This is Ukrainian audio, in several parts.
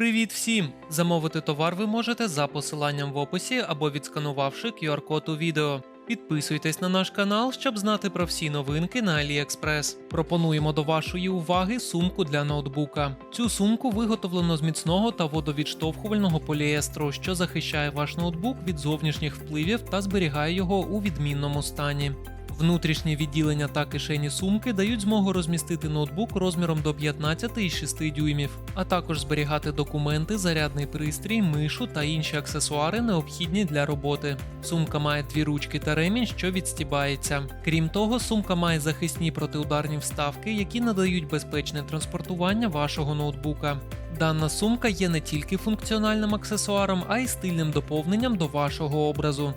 Привіт всім! Замовити товар ви можете за посиланням в описі або відсканувавши QR-код у відео. Підписуйтесь на наш канал, щоб знати про всі новинки на AliExpress. Пропонуємо до вашої уваги сумку для ноутбука. Цю сумку виготовлено з міцного та водовідштовхувального поліестру, що захищає ваш ноутбук від зовнішніх впливів та зберігає його у відмінному стані. Внутрішнє відділення та кишені сумки дають змогу розмістити ноутбук розміром до 15,6 дюймів, а також зберігати документи, зарядний пристрій, мишу та інші аксесуари, необхідні для роботи. Сумка має дві ручки та ремінь, що відстібається. Крім того, сумка має захисні протиударні вставки, які надають безпечне транспортування вашого ноутбука. Дана сумка є не тільки функціональним аксесуаром, а й стильним доповненням до вашого образу.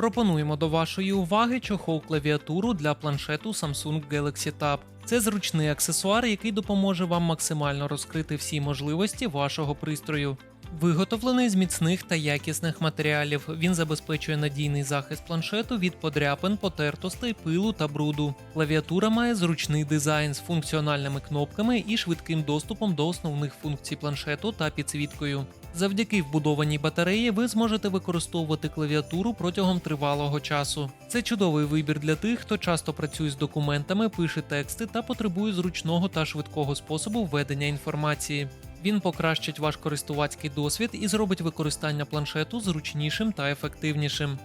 Пропонуємо до вашої уваги чохол клавіатуру для планшету Samsung Galaxy Tab. Це зручний аксесуар, який допоможе вам максимально розкрити всі можливості вашого пристрою. Виготовлений з міцних та якісних матеріалів. Він забезпечує надійний захист планшету від подряпин, потертостей, пилу та бруду. Клавіатура має зручний дизайн з функціональними кнопками і швидким доступом до основних функцій планшету та підсвіткою. Завдяки вбудованій батареї ви зможете використовувати клавіатуру протягом тривалого часу. Це чудовий вибір для тих, хто часто працює з документами, пише тексти та потребує зручного та швидкого способу введення інформації. Він покращить ваш користувацький досвід і зробить використання планшету зручнішим та ефективнішим.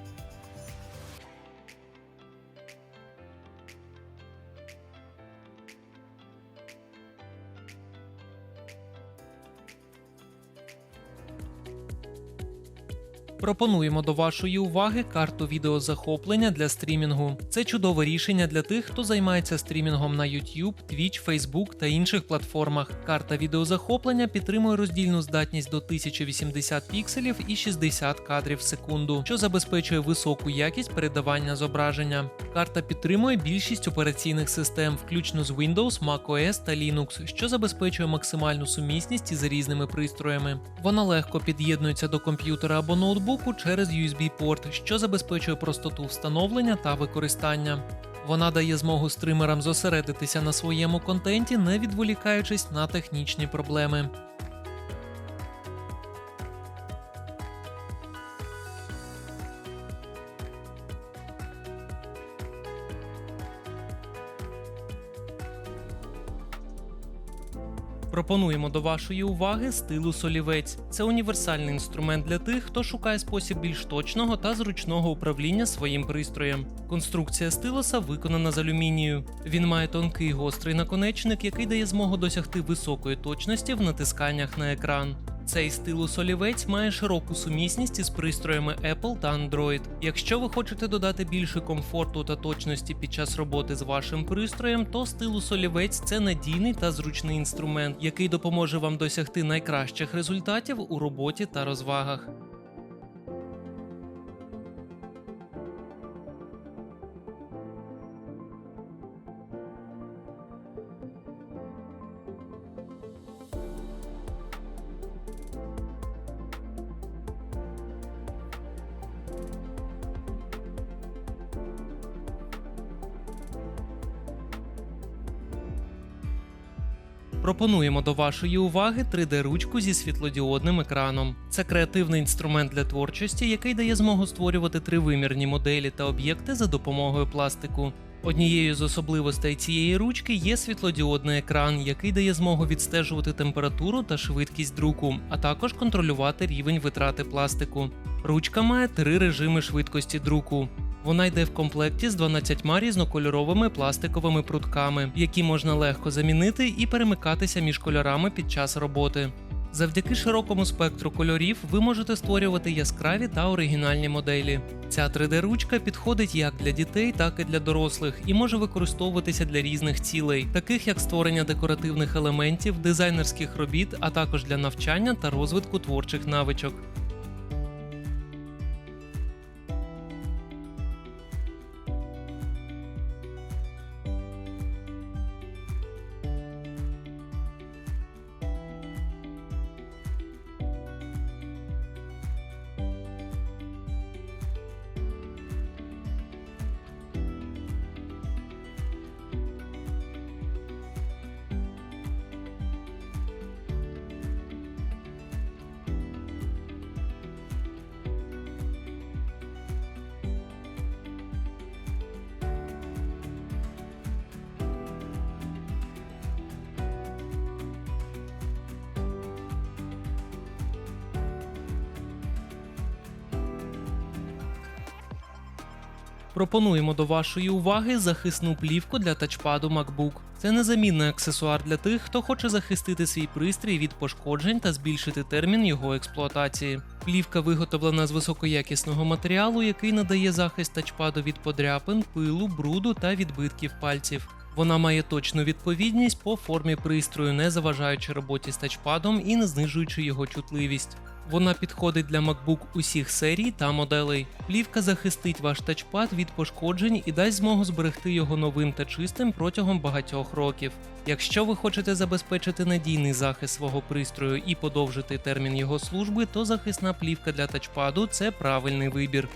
Пропонуємо до вашої уваги карту відеозахоплення для стрімінгу. Це чудове рішення для тих, хто займається стрімінгом на YouTube, Twitch, Facebook та інших платформах. Карта відеозахоплення підтримує роздільну здатність до 1080 пікселів і 60 кадрів в секунду, що забезпечує високу якість передавання зображення. Карта підтримує більшість операційних систем, включно з Windows, macOS та Linux, що забезпечує максимальну сумісність із різними пристроями. Вона легко під'єднується до комп'ютера або ноутбуку через USB-порт, що забезпечує простоту встановлення та використання. Вона дає змогу стримерам зосередитися на своєму контенті, не відволікаючись на технічні проблеми. Пропонуємо до вашої уваги стилу солівець. Це універсальний інструмент для тих, хто шукає спосіб більш точного та зручного управління своїм пристроєм. Конструкція стилуса виконана з алюмінію. Він має тонкий гострий наконечник, який дає змогу досягти високої точності в натисканнях на екран. Цей стилус олівець має широку сумісність із пристроями Apple та Android. Якщо ви хочете додати більше комфорту та точності під час роботи з вашим пристроєм, то стилус олівець це надійний та зручний інструмент, який допоможе вам досягти найкращих результатів у роботі та розвагах. Пропонуємо до вашої уваги 3D-ручку зі світлодіодним екраном. Це креативний інструмент для творчості, який дає змогу створювати тривимірні моделі та об'єкти за допомогою пластику. Однією з особливостей цієї ручки є світлодіодний екран, який дає змогу відстежувати температуру та швидкість друку, а також контролювати рівень витрати пластику. Ручка має три режими швидкості друку. Вона йде в комплекті з 12 різнокольоровими пластиковими прутками, які можна легко замінити і перемикатися між кольорами під час роботи. Завдяки широкому спектру кольорів ви можете створювати яскраві та оригінальні моделі. Ця 3D-ручка підходить як для дітей, так і для дорослих і може використовуватися для різних цілей, таких як створення декоративних елементів, дизайнерських робіт, а також для навчання та розвитку творчих навичок. Пропонуємо до вашої уваги захисну плівку для тачпаду MacBook. Це незамінний аксесуар для тих, хто хоче захистити свій пристрій від пошкоджень та збільшити термін його експлуатації. Плівка виготовлена з високоякісного матеріалу, який надає захист тачпаду від подряпин, пилу, бруду та відбитків пальців. Вона має точну відповідність по формі пристрою, не заважаючи роботі з тачпадом і не знижуючи його чутливість. Вона підходить для MacBook усіх серій та моделей. Плівка захистить ваш тачпад від пошкоджень і дасть змогу зберегти його новим та чистим протягом багатьох років. Якщо ви хочете забезпечити надійний захист свого пристрою і подовжити термін його служби, то захисна плівка для тачпаду це правильний вибір.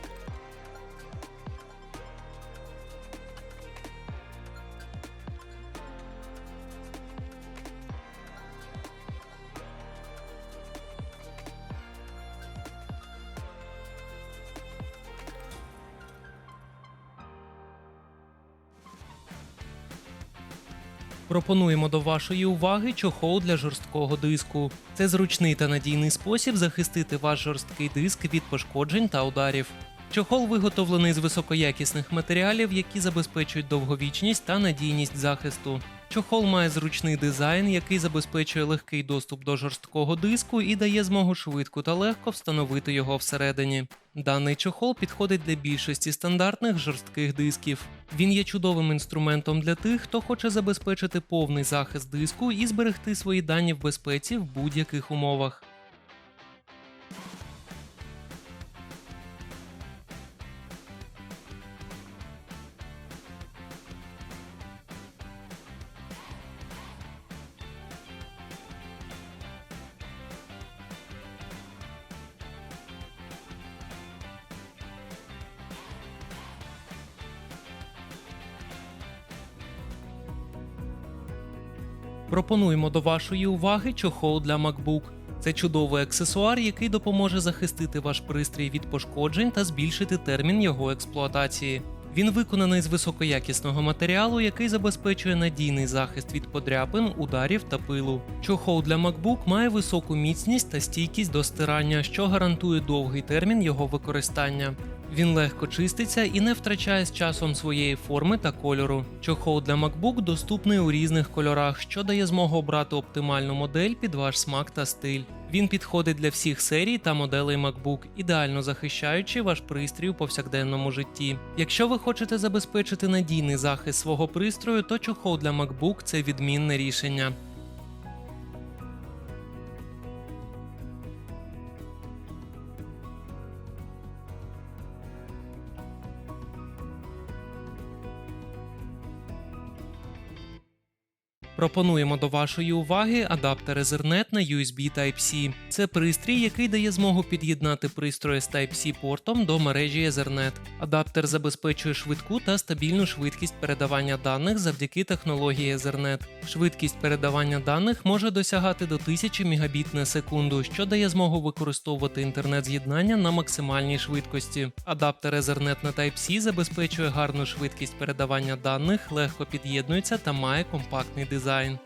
Пропонуємо до вашої уваги чохол для жорсткого диску. Це зручний та надійний спосіб захистити ваш жорсткий диск від пошкоджень та ударів. Чохол виготовлений з високоякісних матеріалів, які забезпечують довговічність та надійність захисту. Чохол має зручний дизайн, який забезпечує легкий доступ до жорсткого диску і дає змогу швидко та легко встановити його всередині. Даний чохол підходить для більшості стандартних жорстких дисків. Він є чудовим інструментом для тих, хто хоче забезпечити повний захист диску і зберегти свої дані в безпеці в будь-яких умовах. Пропонуємо до вашої уваги чохол для MacBook. Це чудовий аксесуар, який допоможе захистити ваш пристрій від пошкоджень та збільшити термін його експлуатації. Він виконаний з високоякісного матеріалу, який забезпечує надійний захист від подряпин, ударів та пилу. Чохол для MacBook має високу міцність та стійкість до стирання, що гарантує довгий термін його використання. Він легко чиститься і не втрачає з часом своєї форми та кольору. Чохол для MacBook доступний у різних кольорах, що дає змогу обрати оптимальну модель під ваш смак та стиль. Він підходить для всіх серій та моделей MacBook, ідеально захищаючи ваш пристрій у повсякденному житті. Якщо ви хочете забезпечити надійний захист свого пристрою, то чохол для MacBook – це відмінне рішення. Пропонуємо до вашої уваги адаптер Ethernet на USB Type-C. Це пристрій, який дає змогу під'єднати пристрої з Type-C портом до мережі Ethernet. Адаптер забезпечує швидку та стабільну швидкість передавання даних завдяки технології Ethernet. Швидкість передавання даних може досягати до 1000 Мбіт на секунду, що дає змогу використовувати інтернет-з'єднання на максимальній швидкості. Адаптер Ethernet на Type-C забезпечує гарну швидкість передавання даних, легко під'єднується та має компактний дизайн. sein.